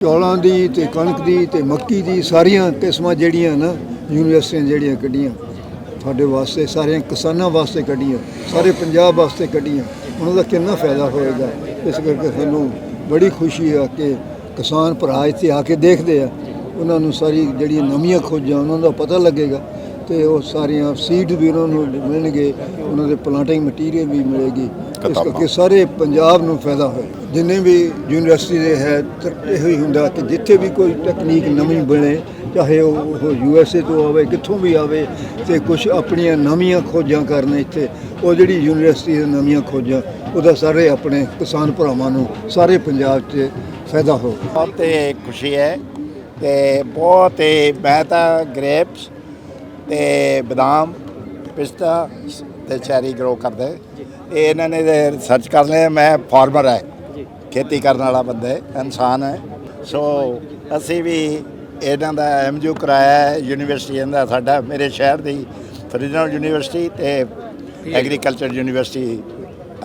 ਚੌਲਾਂ ਦੀ ਤੇ ਕਣਕ ਦੀ ਤੇ ਮੱਕੀ ਦੀ ਸਾਰੀਆਂ ਕਿਸਮਾਂ ਜਿਹੜੀਆਂ ਨਾ ਯੂਨੀਵਰਸਿਟੀਆਂ ਜਿਹੜੀਆਂ ਕੱਢੀਆਂ ਤੁਹਾਡੇ ਵਾਸਤੇ ਸਾਰਿਆਂ ਕਿਸਾਨਾਂ ਵਾਸਤੇ ਕੱਢੀਆਂ, ਸਾਰੇ ਪੰਜਾਬ ਵਾਸਤੇ ਕੱਢੀਆਂ, ਉਹਨਾਂ ਦਾ ਕਿੰਨਾ ਫਾਇਦਾ ਹੋਏਗਾ? ਇਸ ਕਰਕੇ ਸਾਨੂੰ ਬੜੀ ਖੁਸ਼ੀ ਆ ਕਿ ਕਿਸਾਨ ਭਰਾ ਇੱਥੇ ਆ ਕੇ ਦੇਖਦੇ ਆ, ਉਹਨਾਂ ਨੂੰ ਸਾਰੀ ਜਿਹੜੀਆਂ ਨਵੀਆਂ ਖੋਜਾਂ ਉਹਨਾਂ ਦਾ ਪਤਾ ਲੱਗੇਗਾ ਤੇ ਉਹ ਸਾਰੀਆਂ ਸੀਡ ਵੀ ਉਹਨਾਂ ਨੂੰ ਮਿਲਣਗੇ ਉਹਨਾਂ ਦੇ ਪਲਾਂਟਿੰਗ ਮਟੀਰੀਅਲ ਵੀ ਮਿਲੇਗੀ। ਇਸ ਕਰਕੇ ਸਾਰੇ ਪੰਜਾਬ ਨੂੰ ਫਾਇਦਾ ਹੋਏ ਜਿੰਨੇ ਵੀ ਯੂਨੀਵਰਸਿਟੀ ਦੇ ਹੈ ਇਹੋ ਹੀ ਹੁੰਦਾ ਕਿ ਜਿੱਥੇ ਵੀ ਕੋਈ ਟੈਕਨੀਕ ਨਵੀਂ ਬਣੇ ਚਾਹੇ ਉਹ ਯੂ ਐਸ ਏ ਤੋਂ ਆਵੇ ਕਿੱਥੋਂ ਵੀ ਆਵੇ ਤੇ ਕੁਝ ਆਪਣੀਆਂ ਨਵੀਆਂ ਖੋਜਾਂ ਕਰਨ ਇੱਥੇ ਉਹ ਜਿਹੜੀ ਯੂਨੀਵਰਸਿਟੀ ਦੀਆਂ ਨਵੀਆਂ ਖੋਜਾਂ ਉਹਦਾ ਸਾਰੇ ਆਪਣੇ ਕਿਸਾਨ ਭਰਾਵਾਂ ਨੂੰ ਸਾਰੇ ਪੰਜਾਬ 'ਚ ਫਾਇਦਾ ਹੋ ਬਹੁਤ ਖੁਸ਼ੀ ਹੈ ਤੇ ਬਹੁਤ ਹੀ ਮੈਂ ਤਾਂ ਗ੍ਰੇਪਸ ਤੇ ਬਦਾਮ ਪਿਸਤਾ ਤੇ ਚੈਰੀ ਗਰੋ ਕਰਦੇ। ਇਹ ਇਹਨਾਂ ਨੇ ਰਿਸਰਚ ਕਰ ਲਿਆ ਮੈਂ ਫਾਰਮਰ ਹੈ। ਖੇਤੀ ਕਰਨ ਵਾਲਾ ਬੰਦਾ ਹੈ ਇਨਸਾਨ ਹੈ। ਸੋ ਅਸੀਂ ਵੀ ਇਹਨਾਂ ਦਾ ਐਮਜੂ ਕਰਾਇਆ ਯੂਨੀਵਰਸਿਟੀ ਦਾ ਸਾਡਾ ਮੇਰੇ ਸ਼ਹਿਰ ਦੀ ਫਰੀਦਕੋਟ ਯੂਨੀਵਰਸਿਟੀ ਤੇ ਐਗਰੀਕਲਚਰ ਯੂਨੀਵਰਸਿਟੀ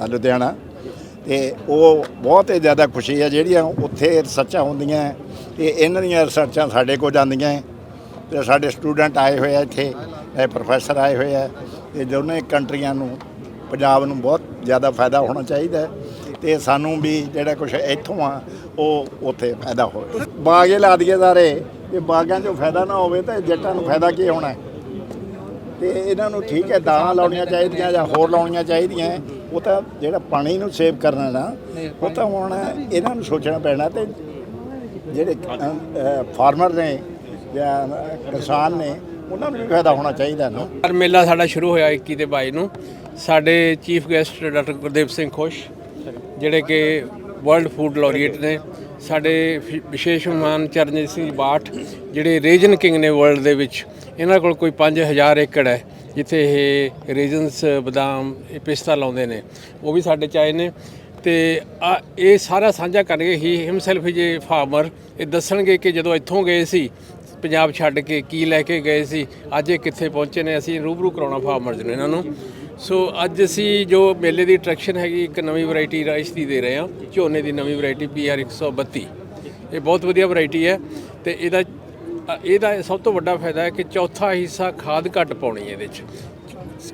ਲੁਧਿਆਣਾ। ਤੇ ਉਹ ਬਹੁਤ ਹੀ ਜ਼ਿਆਦਾ ਖੁਸ਼ੀ ਹੈ ਜਿਹੜੀਆਂ ਉੱਥੇ ਰਿਸਰਚਾਂ ਹੁੰਦੀਆਂ ਤੇ ਇਹਨਾਂ ਦੀਆਂ ਰਿਸਰਚਾਂ ਸਾਡੇ ਕੋਲ ਜਾਂਦੀਆਂ। ਤੇ ਸਾਡੇ ਸਟੂਡੈਂਟ ਆਏ ਹੋਏ ਆ ਇੱਥੇ, ਇਹ ਪ੍ਰੋਫੈਸਰ ਆਏ ਹੋਏ ਆ। ਤੇ ਦੋਨੇ ਕੰਟਰੀਆਂ ਨੂੰ, ਪੰਜਾਬ ਨੂੰ ਬਹੁਤ ਜ਼ਿਆਦਾ ਫਾਇਦਾ ਹੋਣਾ ਚਾਹੀਦਾ ਹੈ ਤੇ ਸਾਨੂੰ ਵੀ ਜਿਹੜਾ ਕੁਝ ਇੱਥੋਂ ਆ, ਉਹ ਉੱਥੇ ਫਾਇਦਾ ਹੋਵੇ। ਬਾਗੇ ਲਾ ਦਈਏ ਸਾਰੇ ਤੇ ਬਾਗਾਂ 'ਚੋਂ ਫਾਇਦਾ ਨਾ ਹੋਵੇ ਤਾਂ ਜੱਟਾਂ ਨੂੰ ਫਾਇਦਾ ਕੀ ਹੋਣਾ ਹੈ? ਤੇ ਇਹਨਾਂ ਨੂੰ ਠੀਕ ਹੈ ਦਾਣਾ ਲਾਉਣੀਆਂ ਚਾਹੀਦੀਆਂ ਜਾਂ ਹੋਰ ਲਾਉਣੀਆਂ ਚਾਹੀਦੀਆਂ ਉਹ ਤਾਂ ਜਿਹੜਾ ਪਾਣੀ ਨੂੰ ਸੇਵ ਕਰਨਾ ਨਾ ਉਹ ਤਾਂ ਹੁਣ ਇਹਨਾਂ ਨੂੰ ਸੋਚਣਾ ਪੈਣਾ ਤੇ ਜਿਹੜੇ ਫਾਰਮਰ ਨੇ ਕਿਸਾਨ ਨੇ, ਉਹਨਾਂ ਨੂੰ ਵੀ ਫਾਇਦਾ ਹੋਣਾ ਚਾਹੀਦਾ ਨਾ। ਹਰ ਮੇਲਾ ਸਾਡਾ ਸ਼ੁਰੂ ਹੋਇਆ 21 ਤੇ 22 ਨੂੰ। ਸਾਡੇ chief guest doctor Gurdev Singh Khush, ਜਿਹੜੇ ਕਿ ਵਰਲਡ ਫੂਡ ਲੋਰੀਏਟ ਨੇ। ਸਾਡੇ ਵਿਸ਼ੇਸ਼ ਮਹਿਮਾਨ ਚਰਨਜੀਤ ਸਿੰਘ ਬਾਠ, ਜਿਹੜੇ ਰੀਜਨ ਕਿੰਗ ਨੇ ਵਰਲਡ ਦੇ ਵਿੱਚ। ਇਹਨਾਂ ਕੋਲ ਕੋਈ 5000 ਏਕੜ ਹੈ, ਜਿੱਥੇ ਇਹ ਰੀਜਨਸ, ਬਦਾਮ, ਇਹ ਪਿਸਤਾ ਲਾਉਂਦੇ ਨੇ। ਉਹ ਵੀ ਸਾਡੇ ਚ ਆਏ ਨੇ। ਤੇ ਆ, ਇਹ ਸਾਰਾ ਸਾਂਝਾ ਕਰਕੇ ਹੀ ਹਿਮਸੈਲਫ ਜੇ ਫਾਰਮਰ। ਇਹ ਦੱਸਣਗੇ ਕਿ ਜਦੋਂ ਇੱਥੋਂ ਗਏ ਸੀ ਪੰਜਾਬ ਛੱਡ ਕੇ ਕੀ ਲੈ ਕੇ ਗਏ ਸੀ, ਅੱਜ ਇਹ ਕਿੱਥੇ ਪਹੁੰਚੇ ਨੇ, ਅਸੀਂ ਰੂਬਰੂ ਕਰਾਉਣਾ ਫਾਰਮਰਸ ਨੂੰ ਇਹਨਾਂ ਨੂੰ। ਸੋ ਅੱਜ ਅਸੀਂ ਜੋ ਮੇਲੇ ਦੀ ਅਟਰੈਕਸ਼ਨ ਹੈਗੀ, ਇੱਕ ਨਵੀਂ ਵੈਰਾਈਟੀ ਰਾਈਸ ਦੀ ਦੇ ਰਹੇ ਹਾਂ, ਝੋਨੇ ਦੀ ਨਵੀਂ ਵੈਰਾਈਟੀ PR 132 ਇਹ ਬਹੁਤ ਵਧੀਆ ਵੈਰਾਈਟੀ ਹੈ ਤੇ ਇਹਦਾ ਇਹਦਾ ਸਭ ਤੋਂ ਵੱਡਾ ਫਾਇਦਾ ਹੈ ਕਿ ਚੌਥਾ ਹਿੱਸਾ ਖਾਦ ਘੱਟ ਪਾਉਣੀ ਹੈ ਇਹਦੇ 'ਚ।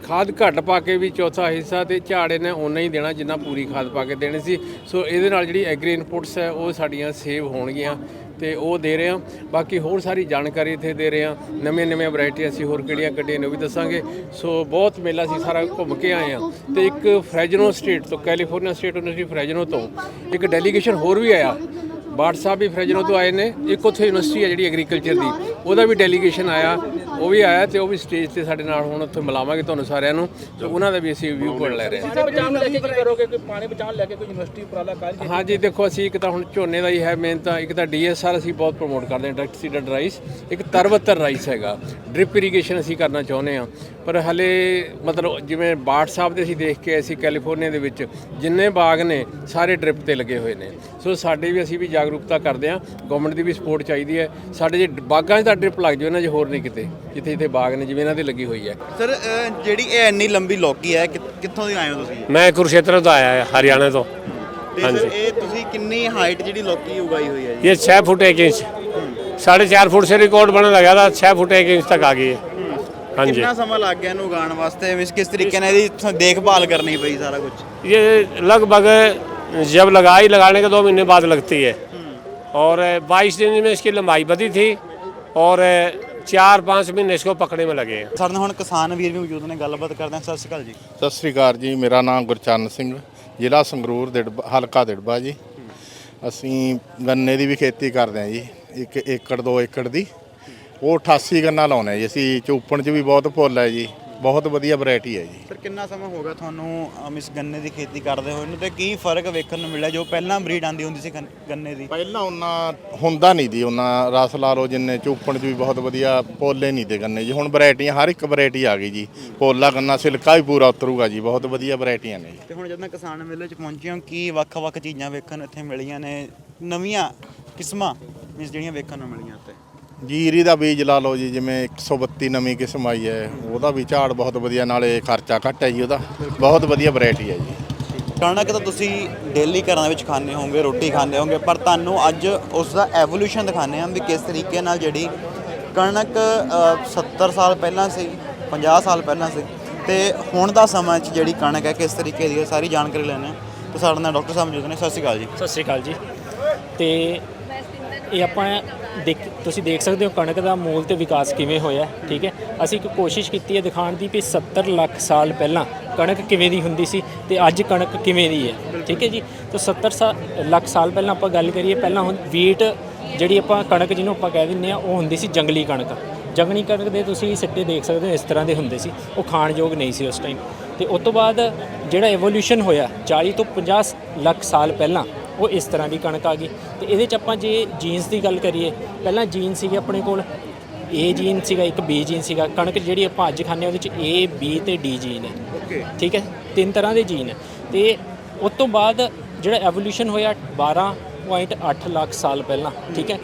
ਖਾਦ ਘੱਟ ਪਾ ਕੇ ਵੀ ਚੌਥਾ ਹਿੱਸਾ ਤੇ ਝਾੜੇ ਨੇ ਓਨਾ ਹੀ ਦੇਣਾ ਜਿੰਨਾ ਪੂਰੀ ਖਾਦ ਪਾ ਕੇ ਦੇਣੀ ਸੀ। ਸੋ ਇਹਦੇ ਨਾਲ ਜਿਹੜੀ ਐਗਰੀ ਇਨਪੁਟਸ ਹੈ, ਉਹ ਸਾਡੀਆਂ ਸੇਵ ਹੋਣਗੀਆਂ। ਤੇ ਉਹ ਦੇ ਰਹੇ ਹਾਂ। ਬਾਕੀ ਹੋਰ ਸਾਰੀ ਜਾਣਕਾਰੀ ਇੱਥੇ ਦੇ ਰਹੇ ਹਾਂ। ਨਵੀਆਂ ਨਵੀਆਂ ਵੈਰਾਈਟੀਆਂ ਅਸੀਂ ਹੋਰ ਕਿਹੜੀਆਂ ਕੱਢੀਆਂ ਨੇ ਉਹ ਵੀ ਦੱਸਾਂਗੇ। ਸੋ ਬਹੁਤ ਮੇਲਾ ਅਸੀਂ ਸਾਰਾ ਘੁੰਮ ਕੇ ਆਏ ਹਾਂ। ਤੇ ਇੱਕ ਫਰੈਜਨੋ ਸਟੇਟ ਤੋਂ, ਕੈਲੀਫੋਰਨੀਆ ਸਟੇਟ ਯੂਨੀਵਰਸਿਟੀ ਫਰੈਜਨੋ ਤੋਂ ਇੱਕ ਡੈਲੀਗੇਸ਼ਨ ਹੋਰ ਵੀ ਆਇਆ। ਬਾਟ ਸਾਹਿਬ ਵੀ ਫਰੈਜਨੋ ਤੋਂ ਆਏ ਨੇ। ਇੱਕ ਉੱਥੇ ਯੂਨੀਵਰਸਿਟੀ ਹੈ ਜਿਹੜੀ ਐਗਰੀਕਲਚਰ ਦੀ। ਉਹਦਾ ਵੀ ਡੈਲੀਗੇਸ਼ਨ ਆਇਆ। ਉਹ ਵੀ ਆਇਆ ਤੇ ਉਹ ਵੀ ਸਟੇਜ ਤੇ ਸਾਡੇ ਨਾਲ ਹੁਣ ਉੱਥੇ ਮਿਲਾਵਾਂਗੇ ਤੁਹਾਨੂੰ ਸਾਰਿਆਂ ਨੂੰ। ਤੇ ਉਹਨਾਂ ਦਾ ਵੀ ਅਸੀਂ ਵਿਊ ਪੁਆਇੰਟ ਲੈ ਰਹੇ ਹਾਂ। ਪਾਣੀ ਬਚਾਉਣ ਲੈ ਕੇ ਕੀ ਕਰੋਗੇ? ਕੋਈ ਪਾਣੀ ਬਚਾਉਣ ਲੈ ਕੇ ਕੋਈ ਯੂਨੀਵਰਸਿਟੀ ਉਪਰਾਲਾ ਕਰ ਹਾਂਜੀ ਦੇਖੋ ਅਸੀਂ ਇੱਕ ਤਾਂ ਹੁਣ ਝੋਨੇ ਦਾ ਹੀ ਹੈ ਮੇਨ ਤਾਂ ਇੱਕ ਤਾਂ ਡੀਐਸਆਰ ਅਸੀਂ ਬਹੁਤ ਪ੍ਰਮੋਟ ਕਰਦੇ ਹਾਂ ਡਾਇਰੈਕਟ ਸੀਡਡ ਰਾਈਸ ਇੱਕ ਤਰਵਤਰ ਰਾਈਸ ਹੈਗਾ। ਡ੍ਰਿਪ ਇਰੀਗੇਸ਼ਨ ਅਸੀਂ ਕਰਨਾ ਚਾਹੁੰਦੇ ਹਾਂ। ਪਰ ਹਲੇ ਮਤਲਬ ਜਿਵੇਂ ਬਾਟ ਸਾਹਿਬ ਦੇ ਅਸੀਂ ਦੇਖ ਕੇ ਅਸੀਂ ਕੈਲੀਫੋਰਨੀਆ ਦੇ ਵਿੱਚ ਜਿੰਨੇ ਬਾਗ ਨੇ ਸਾਰੇ ਡ੍ਰਿਪ ਤੇ ਲੱਗੇ ਹੋਏ ਨੇ। ਸੋ ਸਾਡੇ ਵੀ ਅਸੀਂ ਵੀ ਜਾਗਰੂਕਤਾ ਕਰਦੇ ਆ ਗਵਰਨਮੈਂਟ ਦੀ ਵੀ ਸਪੋਰਟ ਚਾਹੀਦੀ ਹੈ। ਸਾਡੇ ਜੇ ਬਾਗਾਂ 'ਚ ਤਾਂ ਡ੍ਰਿਪ ਲੱਗ ਜਾਵੇ ਇਹਨਾਂ ਜੇ ਹੋਰ ਨਹੀਂ ਕਿਤੇ ਜਿੱਥੇ ਜਿੱਥੇ ਬਾਗ ਨੇ ਜਿਵੇਂ ਇਹਨਾਂ ਦੇ ਲੱਗੀ ਹੋਈ ਹੈ। ਸਰ ਜਿਹੜੀ ਇਹ ਇੰਨੀ ਲੰਬੀ ਲੋਕੀ ਹੈ ਕਿੱਥੋਂ ਦੀ ਆਏ ਹੋ ਤੁਸੀਂ? ਮੈਂ ਕੁਰਸ਼ੇਤਰ ਤੋਂ ਆਇਆ ਹਰਿਆਣਾ ਤੋਂ। ਹਾਂਜੀ। ਇਹ ਤੁਸੀਂ ਕਿੰਨੀ ਹਾਈਟ ਜਿਹੜੀ ਲੋਕੀ ਉਗਾਈ ਹੋਈ ਹੈ ਜੀ? ਇਹ 6 ਫੁੱਟ 1 ਇੰਚ। 4.5 ਫੁੱਟ ਸੇ ਰਿਕਾਰਡ ਬਣਨ ਲੱਗਾ ਤਾਂ 6 ਫੁੱਟ 1 ਇੰਚ ਤੱਕ ਆ ਗਈ ਹੈ। है हाँ जी ਕਿੰਨਾ ਸਮਾਂ ਲੱਗ ਗਿਆ ਇਹਨੂੰ ਉਗਾਉਣ ਵਾਸਤੇ ਮਿਸ ਕਿਸ ਤਰੀਕੇ ਨਾਲ ਇਹਦੀ ਤੁਹਾਨੂੰ ਦੇਖਭਾਲ ਕਰਨੀ ਪਈ ਸਾਰਾ ਕੁਝ ये लगभग जब लगाई लगाने के दो महीने बाद लगती है और बाईस दिन में इसकी लंबाई बढ़ी थी और चार पाँच महीने इसको पकड़ने में लगे हैं ਸਾਡੇ ਨਾਲ ਹੁਣ ਕਿਸਾਨ ਵੀਰ ਵੀ ਮੌਜੂਦ ਨੇ ਗੱਲਬਾਤ ਕਰਦੇ ਹਾਂ ਸਤਿ ਸ਼੍ਰੀ ਅਕਾਲ ਜੀ ਸਤਿ ਸ੍ਰੀ ਅਕਾਲ ਜੀ ਮੇਰਾ ਨਾਮ ਗੁਰਚਰਨ ਸਿੰਘ ਜ਼ਿਲ੍ਹਾ ਸੰਗਰੂਰ ਦਿੜਬਾ ਹਲਕਾ ਦਿੜਬਾ ਜੀ ਅਸੀਂ ਗੰਨੇ ਦੀ ਵੀ ਖੇਤੀ ਕਰਦੇ ਹਾਂ ਜੀ ਇੱਕ ਏਕੜ ਦੋ ਏਕੜ ਦੀ ਉਹ 88 ਗੰਨਾ ਲਾਉਨੇ ਜੀ ਅਸੀਂ ਚੋਪਣ 'ਚ ਵੀ ਬਹੁਤ ਫੁੱਲ ਹੈ ਜੀ ਬਹੁਤ ਵਧੀਆ ਵੈਰਾਈਟੀ ਹੈ ਜੀ। ਸਰ ਕਿੰਨਾ ਸਮਾਂ ਹੋ ਗਿਆ ਤੁਹਾਨੂੰ ਅਮ, ਇਸ ਗੰਨੇ ਦੀ ਖੇਤੀ ਕਰਦੇ ਹੋਏ? ਨੂੰ ਤੇ ਕੀ ਫ਼ਰਕ ਵੇਖਣ ਨੂੰ ਮਿਲਿਆ ਜੋ ਪਹਿਲਾਂ ਬਰੀਡ ਆਂਦੀ ਹੁੰਦੀ ਸੀ ਗੰਨ- ਗੰਨੇ ਦੀ? ਪਹਿਲਾਂ ਉਹਨਾਂ ਹੁੰਦਾ ਨਹੀਂ ਦੀ ਉਹਨਾਂ ਰਸ ਲਾ ਲਓ ਜਿੰਨੇ ਚੋਪਣ 'ਚ ਵੀ ਬਹੁਤ ਵਧੀਆ ਪੋਲੇ ਨਹੀਂ ਤੇ ਗੰਨੇ ਜੀ। ਹੁਣ ਵੈਰਾਈਟੀਆਂ ਹਰ ਇੱਕ ਵੈਰਾਈਟੀ ਆ ਗਈ ਜੀ। ਪੋਲਾ ਗੰਨਾ ਸਿਲਕਾ ਵੀ ਪੂਰਾ ਉਤਰੂਗਾ ਜੀ ਬਹੁਤ ਵਧੀਆ ਵੈਰਾਈਟੀਆਂ ਨੇ ਜੀ। ਤੇ ਹੁਣ ਜਦੋਂ ਕਿਸਾਨ ਮੇਲੇ 'ਚ ਪਹੁੰਚੇ ਹੋ ਕੀ ਵੱਖ-ਵੱਖ ਚੀਜ਼ਾਂ ਵੇਖਣ ਇੱਥੇ ਮਿਲੀਆਂ ਨੇ? ਨਵੀਆਂ ਕਿਸਮਾਂ ਮੀਨਸ ਜਿਹੜੀਆਂ ਵੇਖਣ ਨੂੰ ਮਿਲੀਆਂ ਇੱਥੇ ਜੀਰੀ ਦਾ ਬੀਜ ਲਾ ਲਓ ਜੀ ਜਿਵੇਂ 132 ਨਵੀਂ ਕਿਸਮ ਆਈ ਹੈ ਉਹਦਾ ਵੀ ਝਾੜ ਬਹੁਤ ਵਧੀਆ ਨਾਲੇ ਖਰਚਾ ਘੱਟ ਹੈ ਜੀ ਉਹਦਾ। ਬਹੁਤ ਵਧੀਆ ਵੈਰਾਈਟੀ ਹੈ ਜੀ। ਕਣਕ ਤਾਂ ਤੁਸੀਂ ਡੇਲੀ ਘਰਾਂ ਦੇ ਵਿੱਚ ਖਾਂਦੇ ਹੋਵੋਗੇ ਰੋਟੀ ਖਾਂਦੇ ਹੋਵੋਗੇ ਪਰ ਤੁਹਾਨੂੰ ਅੱਜ ਉਸ ਦਾ ਐਵੋਲੂਸ਼ਨ ਦਿਖਾਉਂਦੇ ਹਾਂ ਵੀ ਕਿਸ ਤਰੀਕੇ ਨਾਲ ਜਿਹੜੀ ਕਣਕ ਅ, 70 ਸਾਲ ਪਹਿਲਾਂ ਸੀ 50 ਸਾਲ ਪਹਿਲਾਂ ਸੀ ਤੇ ਹੁਣ ਦਾ ਸਮਾਂ 'ਚ ਜਿਹੜੀ ਕਣਕ ਹੈ ਕਿਸ ਤਰੀਕੇ ਦੀ ਹੈ ਸਾਰੀ ਜਾਣਕਾਰੀ ਲੈਣੇ ਆ ਤੇ ਸਾਡੇ ਨਾਲ ਡਾਕਟਰ ਸਾਹਿਬ ਮੌਜੂਦ ਨੇ ਸਤਿ ਸ਼੍ਰੀ ਅਕਾਲ ਜੀ। ਸਤਿ ਸ਼੍ਰੀ ਅਕਾਲ ਜੀ। ਤੇ ਇਹ ਆਪਾਂ ਦੇਖ ਤੁਸੀਂ ਦੇਖ ਸਕਦੇ ਹੋ ਕਣਕ ਦਾ ਮੂਲ ਤੇ ਵਿਕਾਸ ਕਿਵੇਂ ਹੋਇਆ, ਠੀਕ ਹੈ? ਅਸੀਂ ਇੱਕ ਕੋਸ਼ਿਸ਼ ਕੀਤੀ ਹੈ ਦਿਖਾਉਣ ਦੀ ਵੀ 70 ਲੱਖ ਸਾਲ ਪਹਿਲਾਂ ਕਣਕ ਕਿਵੇਂ ਦੀ ਹੁੰਦੀ ਸੀ ਤੇ ਅੱਜ ਕਣਕ ਕਿਵੇਂ ਦੀ ਹੈ, ਠੀਕ ਹੈ ਜੀ? ਤਾਂ 70 ਸਾ- ਲੱਖ ਸਾਲ ਪਹਿਲਾਂ ਆਪਾਂ ਗੱਲ ਕਰੀਏ, ਪਹਿਲਾਂ ਹੁਣ ਵੀਟ ਜਿਹੜੀ ਆਪਾਂ ਕਣਕ ਜਿਹਨੂੰ ਆਪਾਂ ਕਹਿ ਦਿੰਦੇ ਆ ਉਹ ਹੁੰਦੀ ਸੀ ਜੰਗਲੀ ਕਣਕ। ਜੰਗਲੀ ਕਣਕ ਦੇ ਤੁਸੀਂ ਸਿੱਟੇ ਦੇਖ ਸਕਦੇ ਹੋ, ਇਸ ਤਰ੍ਹਾਂ ਦੇ ਹੁੰਦੇ ਸੀ। ਉਹ ਖਾਣਯੋਗ ਨਹੀਂ ਸੀ ਉਸ ਟਾਈਮ ਤੇ ਉਸ ਤੋਂ ਬਾਅਦ ਜਿਹੜਾ ਐਵੋਲੂਸ਼ਨ ਹੋਇਆ 40 ਤੋਂ 50 ਲੱਖ ਸਾਲ ਪਹਿਲਾਂ ਉਹ ਇਸ ਤਰ੍ਹਾਂ ਦੀ ਕਣਕ ਆ ਗਈ। ਤੇ ਇਹਦੇ ਚ ਆਪਾਂ ਜੇ ਜੀਨਸ ਦੀ ਗੱਲ ਕਰੀਏ ਪਹਿਲਾਂ ਜੀਨ ਸੀਗੇ ਆਪਣੇ ਕੋਲ A ਜੀਨ ਸੀਗਾ ਇੱਕ B ਜੀਨ ਸੀਗਾ। ਕਣਕ ਜਿਹੜੀ ਆਪਾਂ ਅੱਜ ਖਾਂਦੇ ਉਹਦੇ ਚ A B ਤੇ D ਜੀਨ ਹੈ। ਓਕੇ ਠੀਕ ਹੈ? ਤਿੰਨ ਤਰ੍ਹਾਂ ਦੇ ਜੀਨ ਹੈ। ਤੇ ਉਸ ਤੋਂ ਬਾਅਦ ਜਿਹੜਾ ਐਵੋਲੂਸ਼ਨ ਹੋਇਆ 12.8 ਲੱਖ ਸਾਲ ਪਹਿਲਾਂ ਠੀਕ ਹੈ?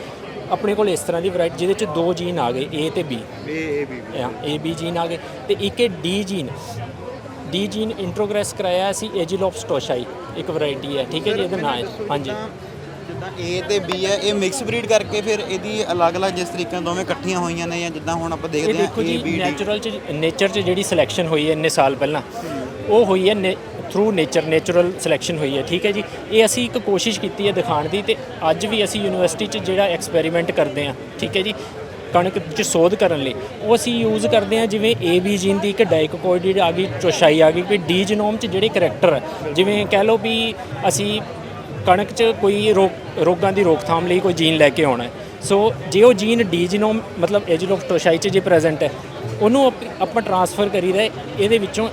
ਆਪਣੇ ਕੋਲ ਇਸ ਤਰ੍ਹਾਂ ਦੀ ਵੈਰਾਈਟੀ ਜਿਹਦੇ ਚ ਦੋ ਜੀਨ ਆ ਗਏ A ਤੇ B ਇਹ ਵੀ ਏ ਬੀ ਜੀਨ ਆ ਗਏ। ਤੇ ਇੱਕ ਹੈ D gene D gene introgress ਕਰਾਇਆ ਸੀ ਐਜੀਲੋਪਸਟੋਸ਼ਾਈ ਇੱਕ ਵੈਰਾਈਟੀ ਹੈ ਠੀਕ ਹੈ ਜੀ ਇਹਦਾ ਨਾਮ ਹੈ। ਹਾਂਜੀ। ਜਿੱਦਾਂ A ਤੇ B ਹੈ ਇਹ ਮਿਕਸ ਬਰੀਡ ਕਰਕੇ ਫਿਰ ਇਹਦੀ ਅਲੱਗ-ਅਲੱਗ ਜਿਸ ਤਰੀਕੇ ਨਾਲ ਦੋਵੇਂ ਇਕੱਠੀਆਂ ਹੋਈਆਂ ਨੇ ਜਾਂ ਜਿੱਦਾਂ ਹੁਣ ਆਪਾਂ ਇਹ ਦੇਖਦੇ ਹਾਂ ਦੇਖੋ ਜੀ ਨੈਚੁਰਲ ਚ ਨੇਚਰ ਚ ਜਿਹੜੀ ਸਿਲੈਕਸ਼ਨ ਹੋਈ ਹੈ ਇੰਨੇ ਸਾਲ ਪਹਿਲਾਂ ਉਹ ਹੋਈ ਹੈ ਥਰੂ ਨੇਚਰ ਨੇਚੁਰਲ ਸਿਲੈਕਸ਼ਨ ਹੋਈ ਹੈ ਠੀਕ ਹੈ ਜੀ। ਇਹ ਅਸੀਂ ਇੱਕ ਕੋਸ਼ਿਸ਼ ਕੀਤੀ ਹੈ ਦਿਖਾਉਣ ਦੀ ਤੇ ਅੱਜ ਵੀ ਅਸੀਂ ਯੂਨੀਵਰਸਿਟੀ ਚ ਜਿਹੜਾ ਐਕਸਪੈਰੀਮੈਂਟ ਕਰਦੇ ਹਾਂ ਠੀਕ ਹੈ ਜੀ। ਕਣਕ ਚ ਸੋਧ ਕਰਨ ਲਈ, ਉਹ ਅਸੀਂ ਯੂਜ਼ ਕਰਦੇ ਹਾਂ ਜਿਵੇਂ ਏ ਬੀ ਜੀਨ ਦੀ ਇੱਕ ਡਾਈਕੋਕੋਇਡਿਡ ਆ ਗਈ, ਚੋਸ਼ਾਈ ਆ ਗਈ ਕਿ ਡੀ ਜੀਨੋਮ ਚ ਜਿਹੜੇ ਕਰੈਕਟਰ ਹੈ ਜਿਵੇਂ ਕਹਿ ਲਓ ਵੀ ਅਸੀਂ ਕਣਕ 'ਚ ਕੋਈ ਰੋਗ, ਰੋਗਾਂ ਦੀ ਰੋਕਥਾਮ ਲਈ ਕੋਈ ਜੀਨ ਲੈ ਕੇ ਆਉਣਾ ਸੋ ਜੇ ਉਹ ਜੀਨ ਡੀ ਜੀਨੋਮ ਮਤਲਬ ਐਜੀਲੋਫਟੋਸ਼ਾਈ 'ਚ ਜੇ ਪ੍ਰੈਜ਼ੈਂਟ ਹੈ, ਉਹਨੂੰ ਆਪਾਂ ਟਰਾਂਸਫਰ ਕਰੀਦਾ ਇਹਦੇ ਵਿੱਚੋਂ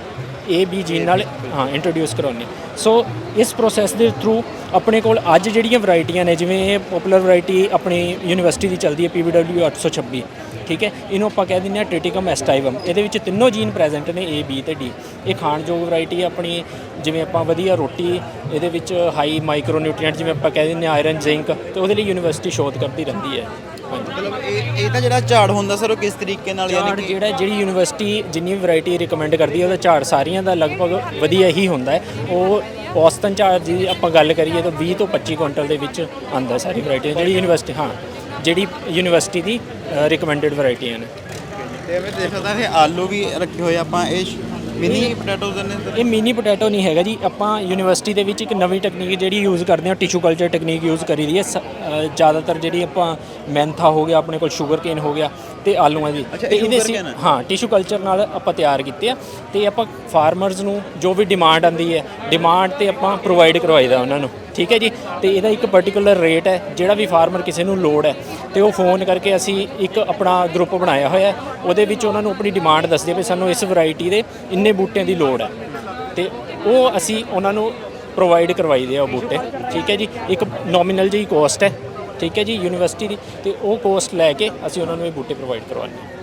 ਏ ਬੀ ਜੀਨ ਨਾਲ, ਹਾਂ ਇੰਟਰੋਡਿਊਸ ਕਰਾਉਂਦੇ ਸੋ ਇਸ ਪ੍ਰੋਸੈਸ ਦੇ ਥਰੂ ਆਪਣੇ ਕੋਲ ਅੱਜ ਜਿਹੜੀਆਂ ਵੈਰਾਈਟੀਆਂ ਨੇ, ਜਿਵੇਂ ਇਹ ਪਪੂਲਰ ਵੈਰਾਈਟੀ ਆਪਣੀ ਯੂਨੀਵਰਸਿਟੀ ਦੀ ਚੱਲਦੀ ਹੈ PBW 826 ਠੀਕ ਹੈ? ਇਹਨੂੰ ਆਪਾਂ ਕਹਿ ਦਿੰਦੇ ਹਾਂ ਟ੍ਰਿਟਿਕਮ ਐਸਟਾਈਵਮ ਇਹਦੇ ਵਿੱਚ ਤਿੰਨੋਂ ਜੀਨ ਪ੍ਰੈਜ਼ੈਂਟ ਨੇ A, B ਤੇ D ਇਹ ਖਾਣਯੋਗ ਵੈਰਾਈਟੀ ਹੈ ਆਪਣੀ, ਜਿਵੇਂ ਆਪਾਂ ਵਧੀਆ ਰੋਟੀ, ਇਹਦੇ ਵਿੱਚ ਹਾਈ ਮਾਈਕਰੋ ਨਿਊਟ੍ਰੀਐਂਟ ਜਿਵੇਂ ਆਪਾਂ ਕਹਿ ਦਿੰਦੇ ਹਾਂ ਆਇਰਨ ਜ਼ਿੰਕ ਤੇ ਉਹਦੇ ਲਈ ਯੂਨੀਵਰਸਿਟੀ ਸ਼ੋਧ ਕਰਦੀ ਰਹਿੰਦੀ ਹੈ। ਮਤਲਬ ਇਹ ਇਹ ਤਾਂ ਜਿਹੜਾ ਝਾੜ ਹੁੰਦਾ ਸਰ ਉਹ ਕਿਸ ਤਰੀਕੇ ਨਾਲ ਝਾੜ ਯਾਨੀ ਕਿ ਜਿਹੜਾ ਜਿਹੜੀ ਯੂਨੀਵਰਸਿਟੀ ਜਿੰਨੀ ਵੈਰਾਈਟੀ ਰਿਕਮੈਂਡ ਕਰਦੀ ਹੈ ਉਹਦਾ ਝਾੜ ਸਾਰੀਆਂ ਦਾ ਲਗਭਗ ਵਧੀਆ ਹੀ ਹੁੰਦਾ ਹੈ। ਉਹ ਔਸਤਨ ਝਾੜ ਦੀ ਆਪਾਂ ਗੱਲ ਕਰੀਏ ਤਾਂ 20 ਤੋਂ 25 ਕੁਇੰਟਲ ਦੇ ਵਿੱਚ ਆਉਂਦਾ ਸਾਰੀ ਵੈਰਾਈਟੀ ਜਿਹੜੀ ਯੂਨੀਵਰਸਿਟੀ ਹਾਂ ਜਿਹੜੀ ਯੂਨੀਵਰਸਿਟੀ ਦੀ ਰਿਕਮੈਂਡਡ ਵੈਰਾਈਟੀਆਂ ਨੇ ਤੇ ਮੈਂ ਦੇਖ ਸਕਦਾ ਇਹ ਆਲੂ ਵੀ ਰੱਖੇ ਹੋਏ ਆਪਾਂ ਇਹ ਮਿਨੀ ਨੇ ਸਰ ਇਹ ਮਿਨੀ ਪੋਟੈਟੋ ਨਹੀਂ ਹੈਗਾ ਜੀ। ਆਪਾਂ ਯੂਨੀਵਰਸਿਟੀ ਦੇ ਵਿੱਚ ਇੱਕ ਨਵੀਂ ਟੈਕਨੀਕ ਜਿਹੜੀ ਯੂਜ਼ ਕਰਦੇ ਹਾਂ ਟਿਸ਼ੂ ਕਲਚਰ ਟੈਕਨੀਕ ਯੂਜ਼ ਕਰੀ ਦੀ ਹੈ। ਸ- ਅ, ਜ਼ਿਆਦਾਤਰ ਜਿਹੜੀ ਆਪਾਂ ਮੈਂਥਾ ਹੋ ਗਿਆ ਆਪਣੇ ਕੋਲ ਸ਼ੂਗਰ ਕੇਨ ਹੋ ਗਿਆ ਤੇ ਆਲੂਆਂ ਦੀ ਅੱਛਾ, ਤੇ ਇਹ ਇਹਦੇ sugar ਅਸੀਂ? ਹਾਂ ਟਿਸ਼ੂ ਕਲਚਰ ਨਾਲ ਆਪਾਂ ਤਿਆਰ ਕੀਤੇ ਆ। ਤੇ ਆਪਾਂ ਫਾਰਮਰਸ ਨੂੰ ਜੋ ਵੀ ਡਿਮਾਂਡ ਆਂਦੀ ਹੈ ਡਿਮਾਂਡ ਤੇ ਆਪਾਂ ਪ੍ਰੋਵਾਈਡ ਕਰਵਾਈਦਾ ਉਹਨਾਂ ਨੂੰ। ਠੀਕ ਹੈ ਜੀ? ਤੇ ਇਹਦਾ ਇੱਕ ਪਾਰਟਿਕੂਲਰ ਰੇਟ ਹੈ ਜਿਹੜਾ ਵੀ ਫਾਰਮਰ ਕਿਸੇ ਨੂੰ ਲੋੜ ਹੈ ਤੇ ਉਹ ਫੋਨ ਕਰਕੇ ਅਸੀਂ ਇੱਕ ਆਪਣਾ ਗਰੁੱਪ ਬਣਾਇਆ ਹੋਇਆ ਹੈ। ਉਹਦੇ ਵਿੱਚ ਉਹਨਾਂ ਨੂੰ ਆਪਣੀ ਡਿਮਾਂਡ ਦੱਸਦੇ ਵੀ ਸਾਨੂੰ ਇਸ ਵੈਰਾਈਟੀ ਦੇ ਇੰਨੇ ਬੂਟਿਆਂ ਦੀ ਲੋੜ ਹੈ। ਤੇ ਉਹ ਅਸੀਂ ਉਹਨਾਂ ਨੂੰ ਪ੍ਰੋਵਾਈਡ ਕਰਵਾਈਦੇ ਆ ਉਹ ਬੂਟੇ। ਠੀਕ ਹੈ ਜੀ? ਇੱਕ ਨੋਮੀਨਲ ਜਿਹੀ ਕੋਸਟ ਹੈ। ਠੀਕ ਹੈ ਜੀ, ਯੂਨੀਵਰਸਿਟੀ ਦੀ, ਤੇ ਉਹ ਕੋਸਟ ਲੈ ਕੇ ਅਸੀਂ ਉਹਨਾਂ ਨੂੰ ਇਹ ਬੂਟੇ ਪ੍ਰੋਵਾਈਡ ਕਰਵਾਉਂਦੇ ਹਾਂ।